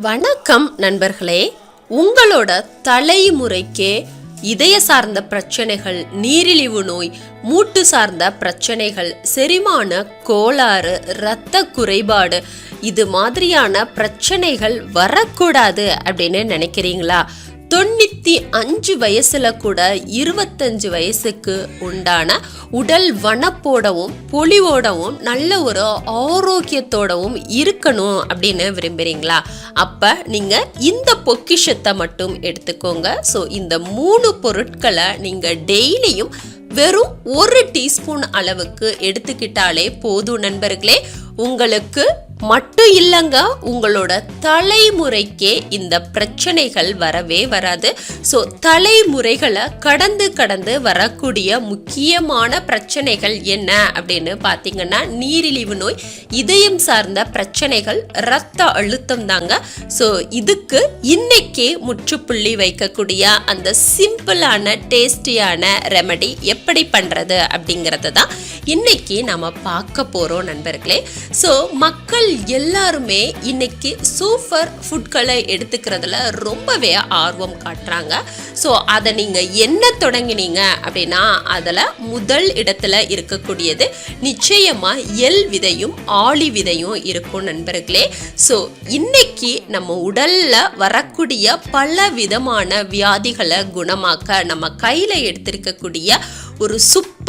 வணக்கம் நண்பர்களே. உங்களோட தலைமுறைக்கே இதய சார்ந்த பிரச்சனைகள் நீரிழிவு நோய் மூட்டு சார்ந்த பிரச்சனைகள் செரிமான கோளாறு இரத்த குறைபாடு இது மாதிரியான பிரச்சனைகள் வரக்கூடாது அப்படின்னு நினைக்கிறீங்களா? தொண்ணூத்தி அஞ்சு வயசுல கூட இருபத்தஞ்சு வயசுக்கு உண்டான உடல் வனப்போடவும் பொலிவோடவும் நல்ல ஒரு ஆரோக்கியத்தோடவும் இருக்கணும் அப்படின்னு விரும்புறீங்களா? அப்ப நீங்க இந்த பொக்கிஷத்தை மட்டும் எடுத்துக்கோங்க. ஸோ இந்த மூணு பொருட்களை நீங்க டெய்லியும் வெறும் ஒரு டீஸ்பூன் அளவுக்கு எடுத்துக்கிட்டாலே போதும் நண்பர்களே. உங்களுக்கு மட்டும் இல்லைங்க உங்களோட தலைமுறைக்கே இந்த பிரச்சனைகள் வரவே வராது. ஸோ தலைமுறைகளை கடந்து கடந்து வரக்கூடிய முக்கியமான பிரச்சனைகள் என்ன அப்படின்னு பார்த்தீங்கன்னா நீரிழிவு நோய் இதயம் சார்ந்த பிரச்சனைகள் இரத்த அழுத்தம் தாங்க. ஸோ இதுக்கு இன்னைக்கே முற்றுப்புள்ளி வைக்கக்கூடிய அந்த சிம்பிளான டேஸ்டியான ரெமடி எப்படி பண்ணுறது அப்படிங்கிறத தான் இன்னைக்கு நம்ம பார்க்க போகிறோம் நண்பர்களே. ஸோ மக்கள் எல்லாருமே இன்னைக்கு சூப்பர் ஃபுட்களை எடுத்துக்கிறதுல ரொம்பவே ஆர்வம் காட்டுறாங்க. ஸோ அதை நீங்கள் என்ன தொடங்கினீங்க அப்படின்னா அதில் முதல் இடத்துல இருக்கக்கூடியது நிச்சயமாக எல் விதையும் ஆளி விதையும் இருக்கும் நண்பர்களே. ஸோ இன்னைக்கு நம்ம உடலில் வரக்கூடிய பல விதமான வியாதிகளை குணமாக்க நம்ம கையில் எடுத்திருக்கக்கூடிய ஒரு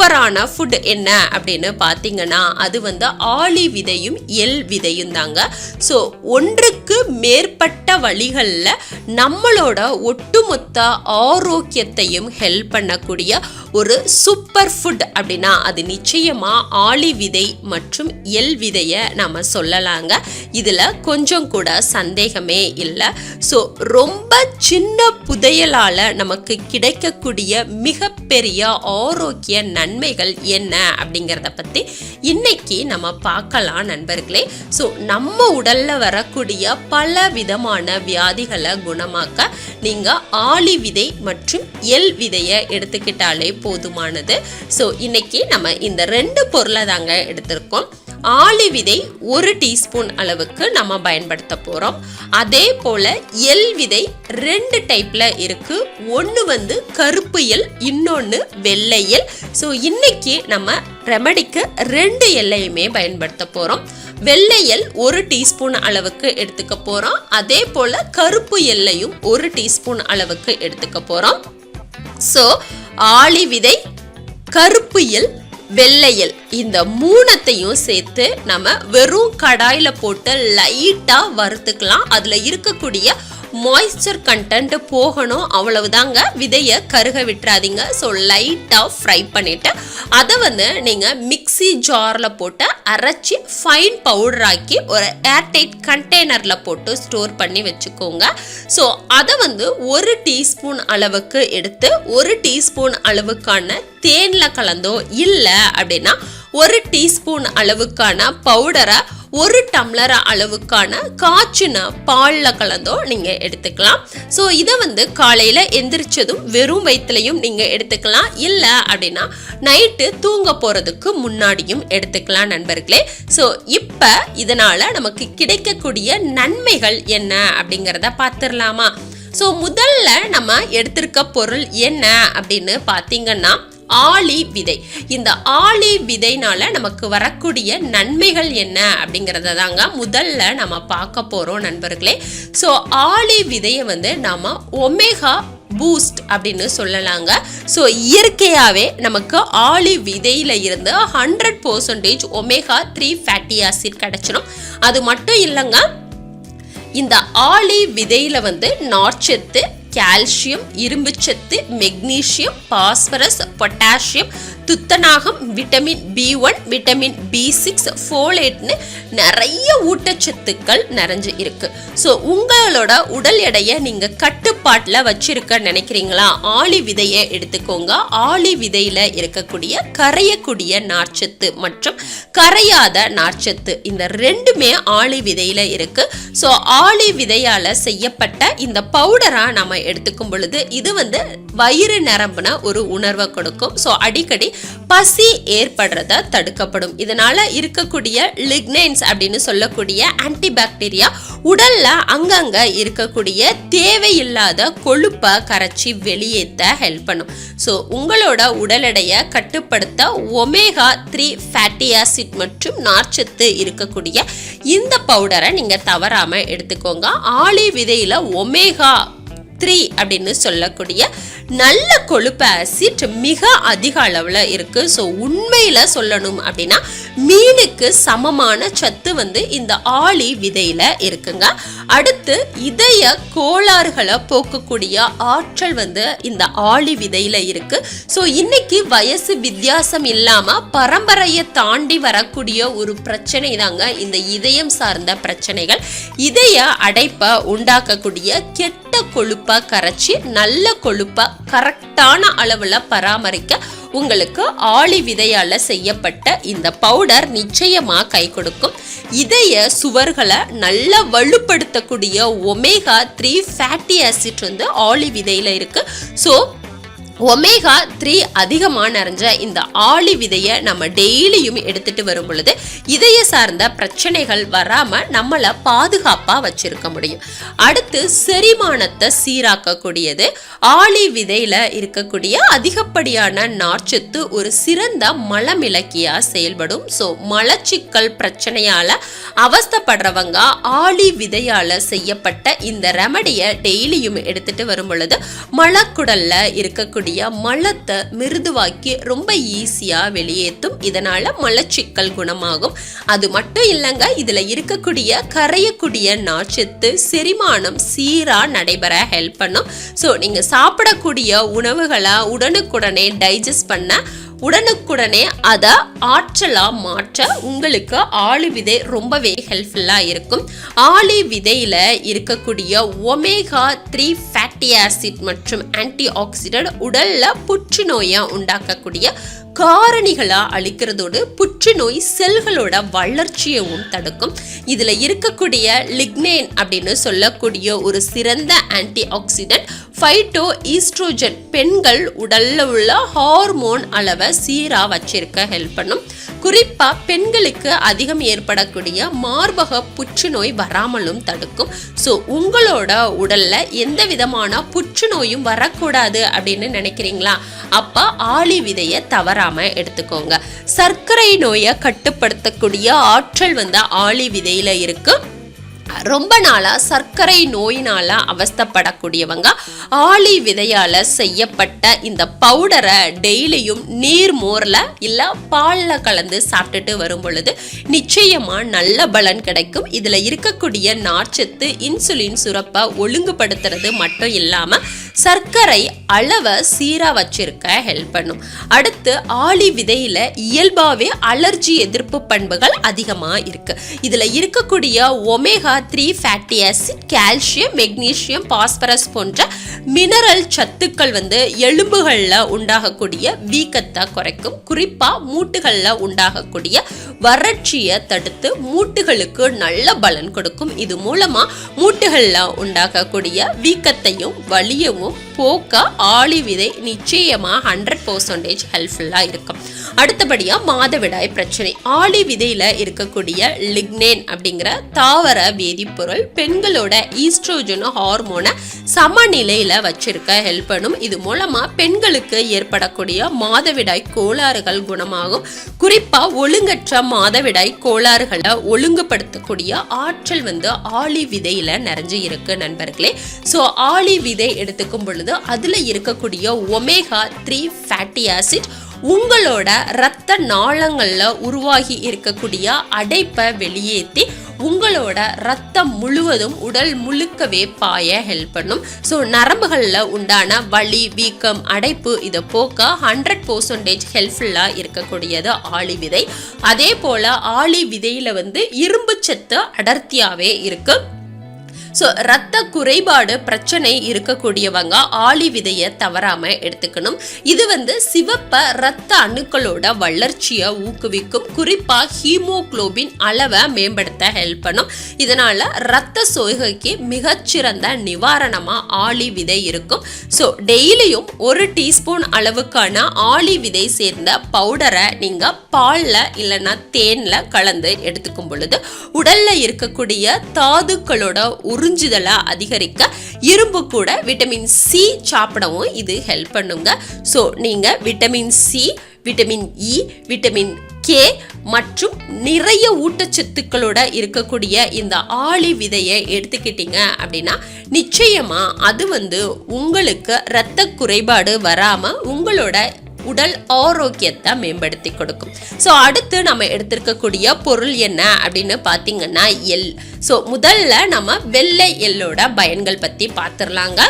சூப்பரான ஃபுட் என்ன அப்படின்னு பார்த்தீங்கன்னா அது வந்து ஆளி விதையும் எல் விதையும் தாங்க. ஸோ ஒன்றுக்கு மேற்பட்ட வழிகளில் நம்மளோட ஒட்டுமொத்த ஆரோக்கியத்தையும் ஹெல்ப் பண்ணக்கூடிய ஒரு சூப்பர் ஃபுட் அப்படின்னா அது நிச்சயமாக ஆளி விதை மற்றும் எல் விதையை நம்ம சொல்லலாங்க. இதில் கொஞ்சம் கூட சந்தேகமே இல்லை. ஸோ ரொம்ப சின்ன புதையலால் நமக்கு கிடைக்கக்கூடிய மிகப்பெரிய ஆரோக்கிய நன்மைகள் என்ன அப்படிங்கிறத பற்றி இன்னைக்கு நம்ம பார்க்கலாம் நண்பர்களே. ஸோ நம்ம உடலில் வரக்கூடிய பல விதமான வியாதிகளை குணமாக்க நீங்கள் ஆளி விதை மற்றும் எல் விதையை எடுத்துக்கிட்டாலே போதுமானது. ஸோ இன்னைக்கு நம்ம இந்த ரெண்டு பொருளை தாங்க எடுத்திருக்கோம். ஆளி விதை ஒரு டீஸ்பூன் அளவுக்கு நம்ம பயன்படுத்த போகிறோம் அதே போல் எல் விதை ரெண்டு டைப்பில் இருக்குது ஒன்று வந்து கருப்பு எல் இன்னொன்று வெள்ளை எல் ஸோ இன்னைக்கு நம்ம ரெமடிக்கு ரெண்டு எல்லையுமே பயன்படுத்த போகிறோம் வெள்ளை எல் ஒரு டீஸ்பூன் அளவுக்கு எடுத்துக்க போகிறோம் அதே போல் கருப்பு எல்லையும் ஒரு டீஸ்பூன் அளவுக்கு எடுத்துக்க போகிறோம் ஸோ ஆளி விதை கருப்பு எல் வெள்ளையல். இந்த மூணத்தையும் சேர்த்து நம்ம வெறும் கடாயில் போட்டு லைட்டாக வறுத்துக்கலாம். அதில் இருக்கக்கூடிய மாய்ஸ்சர் கண்டென்ட் போகணும். அவ்வளவுதாங்க. விதையை கருக விட்டுறாதீங்க. ஸோ லைட்டாக ஃப்ரை பண்ணிவிட்டு அதை வந்து நீங்கள் மிக்ஸி ஜாரில் போட்டு அரைச்சி ஃபைன் பவுடர் ஆக்கி ஒரு ஏர்டைட் கண்டெய்னரில் போட்டு ஸ்டோர் பண்ணி வச்சுக்கோங்க. ஸோ அதை வந்து ஒரு டீஸ்பூன் அளவுக்கு எடுத்து ஒரு டீஸ்பூன் அளவுக்கான தேனில் கலந்தோ இல்லை அப்படின்னா ஒரு டீஸ்பூன் அளவுக்கான பவுடரை ஒரு டம்ளர் அளவுக்கான காய்ச்சின பாலில் கலந்தோ நீங்கள் எடுத்துக்கலாம். ஸோ இதை வந்து காலையில் எந்திரிச்சதும் வெறும் வயிற்றுலையும் நீங்கள் எடுத்துக்கலாம். இல்லை அப்படின்னா நைட்டு தூங்க போகிறதுக்கு முன்னாடியும் எடுத்துக்கலாம் நண்பர்களே. ஸோ இப்போ இதனால் நமக்கு கிடைக்கக்கூடிய நன்மைகள் என்ன அப்படிங்கிறத பார்த்துடலாமா ஸோ முதல்ல நம்ம எடுத்திருக்க பொருள் என்ன அப்படின்னு பார்த்தீங்கன்னா ஆளி விதை. இந்த ஆளி விதைனால நமக்கு வரக்கூடிய நன்மைகள் என்ன அப்படிங்கிறத தாங்க முதல்ல நம்ம பார்க்க போகிறோம் நண்பர்களே. ஸோ ஆளி விதையை வந்து நம்ம ஒமேகா பூஸ்ட் அப்படின்னு சொல்லலாங்க. ஸோ இயற்கையாகவே நமக்கு ஆளி விதையில் இருந்து hundred percentage omega three fatty acid கிடச்சிடும் அது மட்டும் இல்லைங்க இந்த ஆளி விதையில் வந்து நார்ச்சத்து கால்சியம் இரும்புச்சத்து மெக்னீஷியம் பாஸ்பரஸ் பொட்டாசியம் துத்தநாகம் vitamin B one vitamin B six ஃபோலேட்னு நிறைய ஊட்டச்சத்துக்கள் நிறைஞ்சு இருக்கு. ஸோ உங்களோட உடல் எடையை நீங்கள் கட்டுப்பாட்டில் வச்சிருக்க நினைக்கிறீங்களா? ஆளி விதையை எடுத்துக்கோங்க. ஆளி விதையில் இருக்கக்கூடிய கரையக்கூடிய நார்ச்சத்து மற்றும் கரையாத நார்ச்சத்து இந்த ரெண்டுமே ஆளி விதையில் இருக்கு. ஸோ ஆளி விதையால் செய்யப்பட்ட இந்த பவுடரா நம்ம எடுத்துக்கும் பொழுது இது வந்து வயிறு நரம்புன ஒரு உணர்வை கொடுக்கும். ஸோ அடிக்கடி பசி ஏற்படுறத தடுக்கப்படும். இதனால இருக்கக்கூடிய லிக்னைன்ஸ் அப்படின்னு சொல்லக்கூடிய ஆன்டிபாக்டீரியா உடல்ல அங்கங்க இருக்கக்கூடிய தேவையில்லாத கொழுப்பை கரைச்சி வெளியேற்ற ஹெல்ப் பண்ணும். ஸோ உங்களோட உடல் எடையை கட்டுப்படுத்த ஒமேகா த்ரீ ஃபேட்டி ஆசிட் மற்றும் நார்ச்சத்து இருக்கக்கூடிய இந்த பவுடரை நீங்கள் தவறாமல் எடுத்துக்கோங்க. ஆளி விதையில் ஒமேகா த்ரீ அப்படின்னு சொல்லக்கூடிய நல்ல கொழுப்பு ஆசிட் மிக அதிக அளவில் இருக்குது ஸோ உண்மையில் சொல்லணும் அப்படின்னா மீனுக்கு சமமான சத்து வந்து இந்த ஆளி விதையில் இருக்குங்க. அடுத்து இதய கோளாறுகளை போக்கக்கூடிய ஆற்றல் வந்து இந்த ஆளி விதையில் இருக்கு. ஸோ இன்னைக்கு வயசு வித்தியாசம் இல்லாமல் பரம்பரையை தாண்டி வரக்கூடிய ஒரு பிரச்சனை தாங்க இந்த இதயம் சார்ந்த பிரச்சனைகள். இதய அடைப்பை உண்டாக்கக்கூடிய கெட்ட கொழுப்பை கரைச்சி நல்ல கொழுப்பாக கரெக்டான அளவில் பராமரிக்க உங்களுக்கு ஆளி விதையால் செய்யப்பட்ட இந்த பவுடர் நிச்சயமாக கை கொடுக்கும். இதய சுவர்களை நல்லா வலுப்படுத்தக்கூடிய ஒமேகா த்ரீ ஃபேட்டி ஆசிட் வந்து ஆளி விதையில் இருக்குது ஸோ ஒமேகா த்ரீ அதிகமாக நிறைஞ்ச இந்த ஆளி விதையை நம்ம டெய்லியும் எடுத்துட்டு வரும் பொழுது இதய சார்ந்த பிரச்சனைகள் வராமல் நம்மளை பாதுகாப்பாக வச்சிருக்க முடியும். அடுத்து செரிமானத்தை சீராக்கக்கூடியது ஆளி விதையில் இருக்கக்கூடிய அதிகப்படியான நார்ச்சத்து ஒரு சிறந்த மலமிளக்கியாக செயல்படும். ஸோ மலச்சிக்கல் பிரச்சனையால் அவஸ்தப்படுறவங்க ஆளி விதையால் செய்யப்பட்ட இந்த ரெமடியை டெய்லியும் எடுத்துட்டு வரும் பொழுது மலக்குடலில் இருக்கக்கூடிய மலத்தை மிருதுவாக்கி ரொம்ப ஈஸியா வெளியேற்றும் இதனால மலச்சிக்கல் குணமாகும். அது மட்டும் இல்லைங்க இதுல இருக்கக்கூடிய கரையக்கூடிய நார்ச்சத்து செரிமானம் சீரா நடைபெற ஹெல்ப் பண்ணும். ஸோ நீங்க சாப்பிடக்கூடிய உணவுகளை உடனுக்குடனே டைஜஸ்ட் பண்ண உடனுக்குடனே அதை ஆற்றலாக மாற்ற உங்களுக்கு ஆளு விதை ரொம்பவே ஹெல்ப்ஃபுல்லாக இருக்கும். ஆளி விதையில் இருக்கக்கூடிய ஒமேகா த்ரீ ஃபேட்டி ஆசிட் மற்றும் ஆன்டி ஆக்சிடென்ட் உடலில் புற்றுநோயை உண்டாக்கக்கூடிய காரணிகளா அழிக்கிறதோடு புற்றுநோய் செல்களோட வளர்ச்சியவும் தடுக்கும். இதுல இருக்கக்கூடிய லிக்னேன் அப்படின்னு சொல்லக்கூடிய ஒரு சிறந்த ஆன்டி ஆக்சிடென்ட் ஃபைட்டோ ஈஸ்ட்ரோஜன் பெண்கள் உடல்ல உள்ள ஹார்மோன் அளவை சீரா வச்சிருக்க ஹெல்ப் பண்ணும். குறிப்பா பெண்களுக்கு அதிகம் ஏற்படக்கூடிய மார்பக புற்றுநோய் வராமலும் தடுக்கும். ஸோ உங்களோட உடல்ல எந்த விதமான புற்றுநோயும் வரக்கூடாது அப்படின்னு நினைக்கிறீங்களா? அப்ப ஆளி விதையை தவறாம எடுத்துக்கோங்க. சர்க்கரை நோயை கட்டுப்படுத்தக்கூடிய ஆற்றல் வந்து ஆளி விதையில இருக்கு. ரொம்ப நாளாக சர்க்கரை நோயினால் அவஸ்தப்படக்கூடியவங்க ஆளி விதையால் செய்யப்பட்ட இந்த பவுடரை டெய்லியும் நீர் மோரில் இல்லை பாலில் கலந்து சாப்பிட்டுட்டு வரும் பொழுது நிச்சயமாக நல்ல பலன் கிடைக்கும். இதில் இருக்கக்கூடிய நார்ச்சத்து இன்சுலின் சுரப்பை ஒழுங்குபடுத்துறது மட்டும் இல்லாமல் சர்க்கரை அளவை சீராக வச்சிருக்க ஹெல்ப் பண்ணும். அடுத்து ஆளி விதையில் இயல்பாகவே அலர்ஜி எதிர்ப்பு பண்புகள் அதிகமாக இருக்குது இதில் இருக்கக்கூடிய omega three fatty acid calcium magnesium phosphorus போன்ற மினரல் சத்துக்கள் வந்து எலும்புகளில் உண்டாகக்கூடிய வீக்கத்தை குறைக்கும். குறிப்பாக மூட்டுகளில் உண்டாகக்கூடிய வறட்சியை தடுத்து மூட்டுகளுக்கு நல்ல பலன் கொடுக்கும். இது மூலமாக மூட்டுகளில் உண்டாகக்கூடிய வீக்கத்தையும் வலியவும் போக்க ஆளி விதை நிச்சயமாக ஹண்ட்ரட் பர்சன்டேஜ் ஹெல்ப்ஃபுல்லாக இருக்கும். அடுத்தபடியாக மாதவிடாய் பிரச்சனை. ஆளி விதையில் இருக்கக்கூடிய லிக்னேன் அப்படிங்கிற தாவர வேதிப்பொருள் பெண்களோட ஈஸ்ட்ரோஜன் ஹார்மோனை சமநிலையில் வச்சிருக்க ஹெல்ப் பண்ணும். இது மூலமாக பெண்களுக்கு ஏற்படக்கூடிய மாதவிடாய் கோளாறுகள் குணமாகும். குறிப்பாக ஒழுங்கற்ற மாதவிடாய் கோளாறுகளை ஒழுங்குபடுத்தக்கூடிய ஆற்றல் வந்து ஆளி விதையில் நிறைஞ்சு இருக்கு நண்பர்களே. ஸோ ஆளி விதை எடுத்துக்கும் பொழுது அதில் இருக்கக்கூடிய ஒமேகா த்ரீ ஃபேட்டி ஆசிட் உங்களோட இரத்த நாளங்களில் உருவாகி இருக்கக்கூடிய அடைப்பை வெளியேற்றி உங்களோட ரத்தம் முழுவதும் உடல் முழுக்கவே பாய ஹெல்ப் பண்ணும். ஸோ நரம்புகளில் உண்டான வலி வீக்கம் அடைப்பு இதை போக்க ஹண்ட்ரட் பர்சன்டேஜ் ஹெல்ப்ஃபுல்லாக இருக்கக்கூடியது ஆளி விதை. அதே போல் ஆளி விதையில் வந்து இரும்பு சத்து அடர்த்தியாகவே இருக்குது ஸோ ரத்த குறைபாடு பிரச்சனை இருக்கக்கூடியவங்க ஆளி விதையை தவறாமல் எடுத்துக்கணும். இது வந்து சிவப்ப ரத்த அணுக்களோட வளர்ச்சியை ஊக்குவிக்கும். குறிப்பாக ஹீமோகுளோபின் அளவை மேம்படுத்த ஹெல்ப் பண்ணும். இதனால் ரத்த சோகைக்கு மிகச்சிறந்த நிவாரணமாக ஆளி விதை இருக்கும். ஸோ டெய்லியும் ஒரு டீஸ்பூன் அளவுக்கான ஆளி விதை சேர்ந்த பவுடரை நீங்கள் பாலில் இல்லைன்னா தேனில் கலந்து எடுத்துக்கும் பொழுது உடலில் இருக்கக்கூடிய தாதுக்களோட உறிஞ்சுதலை அதிகரிக்க இரும்பு கூட விட்டமின் சி சாப்பிடவும் இது ஹெல்ப் பண்ணுங்க. ஸோ நீங்கள் vitamin C vitamin E vitamin K மற்றும் நிறைய ஊட்டச்சத்துக்களோட இருக்கக்கூடிய இந்த ஆளி விதையை எடுத்துக்கிட்டீங்க அப்படின்னா நிச்சயமாக அது வந்து உங்களுக்கு இரத்த குறைபாடு வராமல் உங்களோட உடல் ஆரோக்கியத்தை மேம்படுத்தி கொடுக்கும். ஸோ அடுத்து நம்ம எடுத்திருக்கக்கூடிய பொருள் என்ன அப்படின்னு பார்த்தீங்கன்னா எல் ஸோ முதல்ல நம்ம வெள்ளை எள்ளோட பயன்கள் பற்றி பார்த்துடலாங்க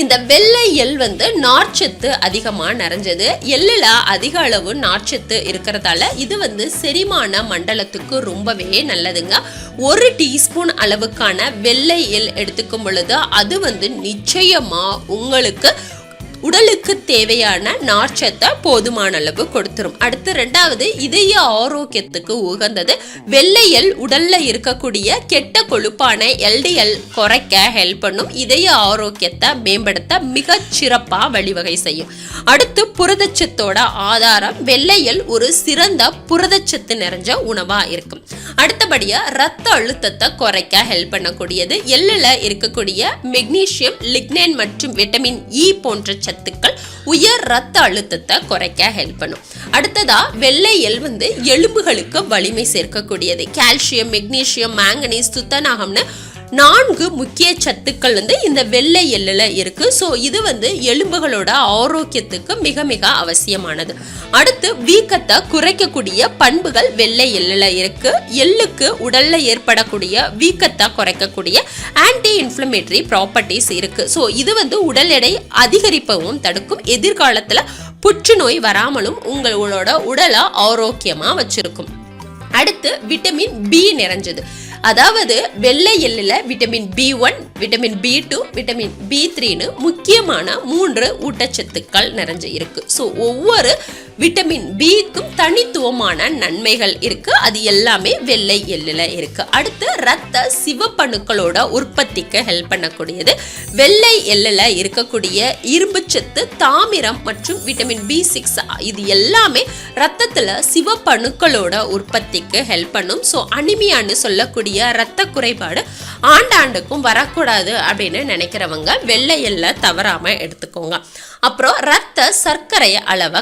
இந்த வெள்ளை எள் வந்து நார்ச்சத்து அதிகமாக நிறைஞ்சது. எள்ளில் அதிக அளவு நார்ச்சத்து இருக்கிறதால இது வந்து செரிமான மண்டலத்துக்கு ரொம்பவே நல்லதுங்க. ஒரு டீஸ்பூன் அளவுக்கான வெள்ளை எள் எடுத்துக்கும் பொழுது அது வந்து நிச்சயமாக உங்களுக்கு உடலுக்கு தேவையான நார்ச்சத்தை போதுமான அளவு கொடுத்துரும். அடுத்து ரெண்டாவது இதய ஆரோக்கியத்துக்கு உகந்தது. வெள்ளையல் உடல்ல இருக்கக்கூடிய கெட்ட கொழுப்பான எல்டிஎல் குறைக்க ஹெல்ப் பண்ணும். இதய ஆரோக்கியத்தை மேம்படுத்த மிக சிறப்பா வழிவகை செய்யும். அடுத்து புரதச்சத்தோட ஆதாரம் வெள்ளையல் ஒரு சிறந்த புரதச்சத்து நிறைஞ்ச உணவா இருக்கும். அடுத்தபடியா ரத்த அழுத்தத்தை குறைக்க ஹெல்ப் பண்ணக்கூடியது. எள்ளில் இருக்கக்கூடிய மெக்னீஷியம் லிக்னேன் மற்றும் விட்டமின் இ e போன்ற சத்துக்கள் உயர் ரத்த அழுத்தத்தை குறைக்க ஹெல்ப் பண்ணும். அடுத்ததா வெள்ளை எல் வந்து எலும்புகளுக்கு வலிமை சேர்க்கக்கூடியது. கால்சியம் மெக்னீசியம் மேங்கனீஸ் துத்தநாகம்னு நான்கு முக்கிய சத்துக்கள் வந்து இந்த வெள்ளை எள்ளில் இருக்குது ஸோ இது வந்து எலும்புகளோட ஆரோக்கியத்துக்கு மிக மிக அவசியமானது. அடுத்து வீக்கத்தை குறைக்கக்கூடிய பண்புகள் வெள்ளை எள்ளில் இருக்குது எள்ளுக்கு உடலில் ஏற்படக்கூடிய வீக்கத்தை குறைக்கக்கூடிய ஆன்டி இன்ஃப்ளமேட்டரி ப்ராப்பர்ட்டிஸ் இருக்குது ஸோ இது வந்து உடல் எடை அதிகரிப்பவும் தடுக்கும். எதிர்காலத்தில் புற்றுநோய் வராமலும் உங்களோட உடலை ஆரோக்கியமாக வச்சுருக்கும். அடுத்து விட்டமின் பி நிறைஞ்சது. அதாவது வெள்ளை எள்ளில் vitamin B one vitamin B two vitamin B த்ரீன்னு முக்கியமான மூன்று ஊட்டச்சத்துக்கள் நிறைஞ்சு இருக்கு. ஸோ ஒவ்வொரு விட்டமின் பிக்கும் தனித்துவமான நன்மைகள் இருக்கு. அது எல்லாமே வெள்ளை எள்ளில் இருக்கு. அடுத்து ரத்த சிவப்பணுக்களோட உற்பத்திக்கு ஹெல்ப் பண்ணக்கூடியது. வெள்ளை எள்ளில் இருக்கக்கூடிய இரும்புச்சத்து தாமிரம் மற்றும் விட்டமின் பி சிக்ஸ் இது எல்லாமே ரத்தத்தில் சிவப்பணுக்களோட உற்பத்திக்கு ஹெல்ப் பண்ணும். ஸோ அனிமியான்னு சொல்லக்கூடிய ரத்த குறைபாடு ஆண்டாண்டுக்கும் வரக்கூடாது அப்படின்னு நினைக்கிறவங்க வெள்ளை எல்லை தவறாம எடுத்துக்கோங்க. அப்புறம் ரத்த சர்க்கரை அளவை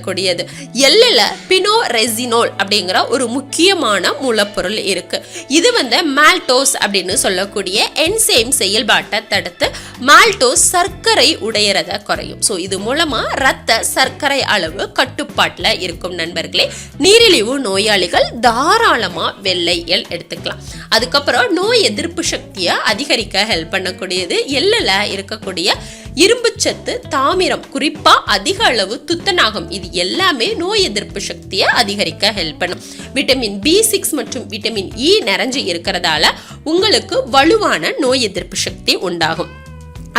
சொல்லக்கூடியது எள்ளில் பினோரெசினோல் அப்படிங்கிற ஒரு முக்கியமான மூலப்பொருள் இருக்கு. இது வந்து மால்டோஸ் அப்படின்னு சொல்லக்கூடிய என்சேம் செயல்பாட்டை தடுத்து மால்டோஸ் சர்க்கரை உடையிறத குறையும். ஸோ இது மூலமாக ரத்த சர்க்கரை அளவு கட்டுப்பாட்டில் இருக்கும் நண்பர்களே. நீரிழிவு நோயாளிகள் தாராளமாக வெள்ளை எல் எடுத்துக்கலாம். அதுக்கப்புறம் நோய் எதிர்ப்பு சக்தியை அதிகரிக்க ஹெல்ப் பண்ணக்கூடியது எள்ளில் இருக்கக்கூடிய இரும்புச்சத்து தாமிரம் குறிப்பா அதிக அளவு துத்தநாகம். இது எல்லாமே நோய் எதிர்ப்பு சக்தியை அதிகரிக்க ஹெல்ப் பண்ணும். விட்டமின் பி சிக்ஸ் மற்றும் விட்டமின் இ e நிறைஞ்சு இருக்கிறதால உங்களுக்கு வலுவான நோய் எதிர்ப்பு சக்தி உண்டாகும்.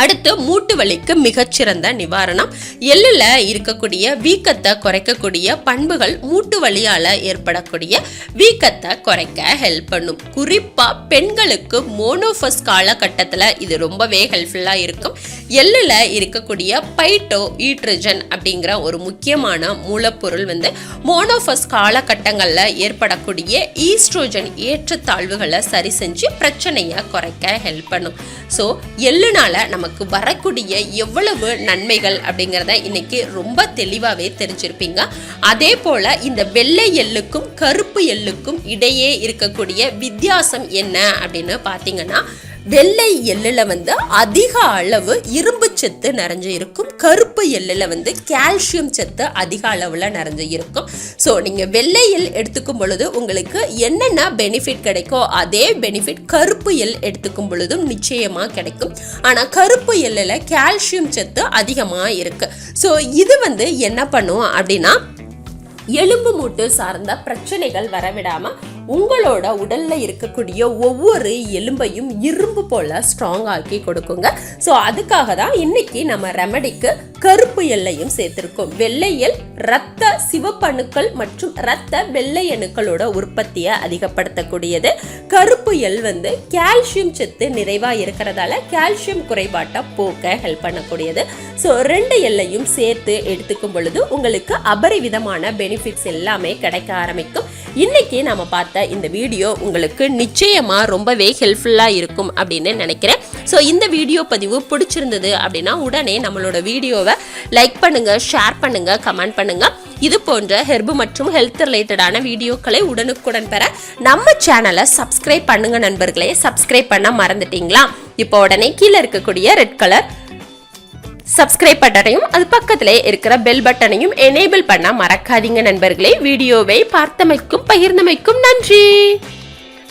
அடுத்து மூட்டு வலிக்கு மிகச்சிறந்த நிவாரணம். எள்ளில் இருக்கக்கூடிய வீக்கத்தை குறைக்கக்கூடிய பண்புகள் மூட்டு வலியால் ஏற்படக்கூடிய வீக்கத்தை குறைக்க ஹெல்ப் பண்ணும். குறிப்பாக பெண்களுக்கு மோனோஃபஸ் காலகட்டத்தில் இது ரொம்பவே ஹெல்ப்ஃபுல்லாக இருக்கும். எள்ளில் இருக்கக்கூடிய பைட்டோ ஈட்ரஜன் அப்படிங்கிற ஒரு முக்கியமான மூலப்பொருள் வந்து மோனோஃபஸ் காலகட்டங்களில் ஏற்படக்கூடிய ஈஸ்ட்ரோஜன் ஏற்றத்தாழ்வுகளை சரி செஞ்சு பிரச்சனையை குறைக்க ஹெல்ப் பண்ணும். ஸோ எள்ளுனால நமக்கு வரக்கூடிய எவ்வளவு நன்மைகள் அப்படிங்கிறத இன்னைக்கு ரொம்ப தெளிவாகவே தெரிஞ்சிருப்பீங்க. அதே போல இந்த வெள்ளை எள்ளுக்கும் கருப்பு எள்ளுக்கும் இடையே இருக்கக்கூடிய வித்தியாசம் என்ன அப்படின்னு பார்த்தீங்கன்னா வெள்ளை எள்ளில் வந்து அதிக அளவு இரும்பு சத்து நிறைஞ்சு இருக்கும். கருப்பு எள்ளில் வந்து கால்சியம் சத்து அதிக அளவில் நிறைஞ்சு இருக்கும். ஸோ நீங்கள் வெள்ளை எள் எடுத்துக்கும் பொழுது உங்களுக்கு என்னென்ன பெனிஃபிட் கிடைக்கோ அதே பெனிஃபிட் கருப்பு எள் எடுத்துக்கும் பொழுதும் நிச்சயமாக கிடைக்கும். ஆனால் கருப்பு எள்ளில் கால்சியம் சத்து அதிகமாக இருக்குது ஸோ இது வந்து என்ன பண்ணும் அப்படின்னா எலும்பு மூட்டு சார்ந்த பிரச்சனைகள் வரவிடாமல் உங்களோட உடல்ல இருக்கக்கூடிய ஒவ்வொரு எலும்பையும் இரும்பு போல ஸ்ட்ராங் ஆக்கி கொடுக்குங்க. ஸோ அதுக்காக தான் இன்னைக்கு நம்ம ரெமடிக்கு கருப்பு எல்லையும் சேர்த்திருக்கோம். வெள்ளையல் ரத்த சிவப்பணுக்கள் மற்றும் ரத்த வெள்ளை அணுக்களோட உற்பத்தியை அதிகப்படுத்தக்கூடியது. கருப்பு எல் வந்து கால்சியம் சத்து நிறைவாக இருக்கிறதால கால்சியம் குறைபாட்டை போக்க ஹெல்ப் பண்ணக்கூடியது. ஸோ ரெண்டு எல்லையும் சேர்த்து எடுத்துக்கும் பொழுது உங்களுக்கு அபரிவிதமான பெனிஃபிட்ஸ் எல்லாமே கிடைக்க ஆரம்பிக்கும். இன்னைக்கு நம்ம பார்த்து இந்த வீடியோ உங்களுக்கு நிச்சயமாக ரொம்பவே ஹெல்ப்ஃபுல்லாக இருக்கும் அப்படின்னு நினைக்கிறேன். ஸோ இந்த வீடியோ பதிவு பிடிச்சிருந்தது அப்படின்னா உடனே நம்மளோட வீடியோவை லைக் பண்ணுங்கள் ஷேர் பண்ணுங்கள் கமெண்ட் பண்ணுங்கள் இது போன்ற ஹெர்பு மற்றும் ஹெல்த் ரிலேட்டடான வீடியோக்களை உடனுக்குடன் பெற நம்ம சேனலை சப்ஸ்கிரைப் பண்ணுங்க நண்பர்களே. சப்ஸ்கிரைப் பண்ண மறந்துட்டீங்களா? இப்போ உடனே கீழே இருக்கக்கூடிய ரெட் கலர் சப்ஸ்கிரைப் பட்டனையும் அது பக்கத்திலே இருக்கிற பெல் பட்டனையும் எனேபிள் பண்ண மறக்காதீங்க நண்பர்களே. வீடியோவை பார்த்தமைக்கும் பகிர்ந்தமைக்கும் நன்றி.